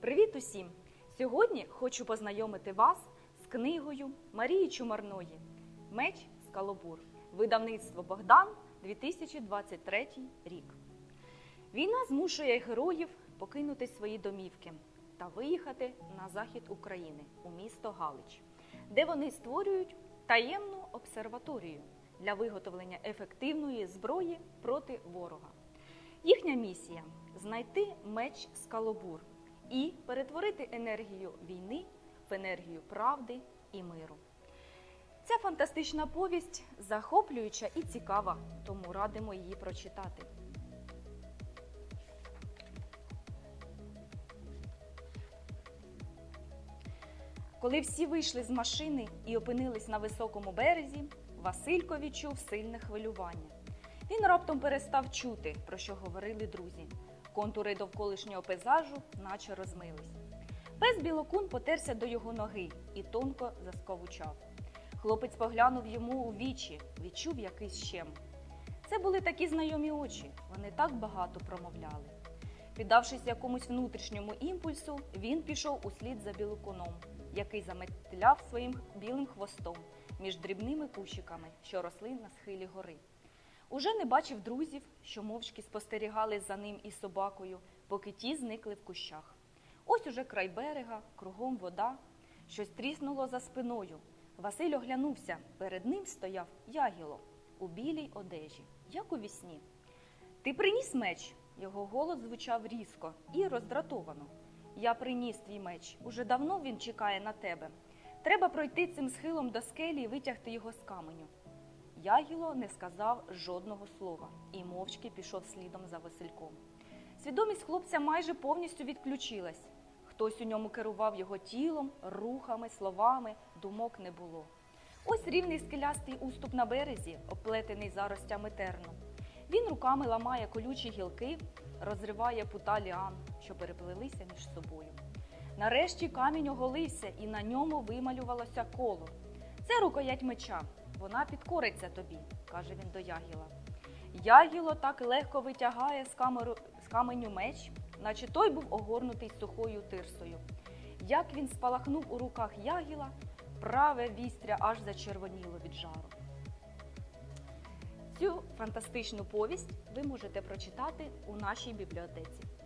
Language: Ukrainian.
Привіт усім! Сьогодні хочу познайомити вас з книгою Марії Чумарної Меч Скалобур. Видавництво Богдан 2023 рік. Війна змушує героїв покинути свої домівки та виїхати на захід України у місто Галич, де вони створюють таємну обсерваторію для виготовлення ефективної зброї проти ворога. Їхня місія знайти меч Скалобур і перетворити енергію війни в енергію правди і миру. Ця фантастична повість захоплююча і цікава, тому радимо її прочитати. Коли всі вийшли з машини і опинились на високому березі, Василько відчув сильне хвилювання. Він раптом перестав чути, про що говорили друзі. Контури довколишнього пейзажу наче розмились. Пес білокун потерся до його ноги і тонко засковучав. Хлопець поглянув йому у вічі, відчув якийсь щем. Це були такі знайомі очі, вони так багато промовляли. Піддавшись якомусь внутрішньому імпульсу, він пішов услід за білокуном, який заметляв своїм білим хвостом між дрібними кущиками, що росли на схилі гори. Уже не бачив друзів, що мовчки спостерігали за ним і собакою, поки ті зникли в кущах. Ось уже край берега, кругом вода, щось тріснуло за спиною. Василь оглянувся. Перед ним стояв ягіло у білій одежі, як у вісні. Ти приніс меч? Його голос звучав різко і роздратовано. Я приніс твій меч. Уже давно він чекає на тебе. Треба пройти цим схилом до скелі і витягти його з каменю. Ягіло не сказав жодного слова і мовчки пішов слідом за Васильком. Свідомість хлопця майже повністю відключилась. Хтось у ньому керував його тілом, рухами, словами, думок не було. Ось рівний скелястий уступ на березі, оплетений заростями терну. Він руками ламає колючі гілки, розриває пута ліан, що переплелися між собою. Нарешті камінь оголився, і на ньому вималювалося коло. Це рукоять меча. Вона підкориться тобі, каже він до Ягіла. Ягіло так легко витягає з, камеру, з каменю меч, наче той був огорнутий сухою тирсою. Як він спалахнув у руках Ягіла, праве вістря аж зачервоніло від жару. Цю фантастичну повість ви можете прочитати у нашій бібліотеці.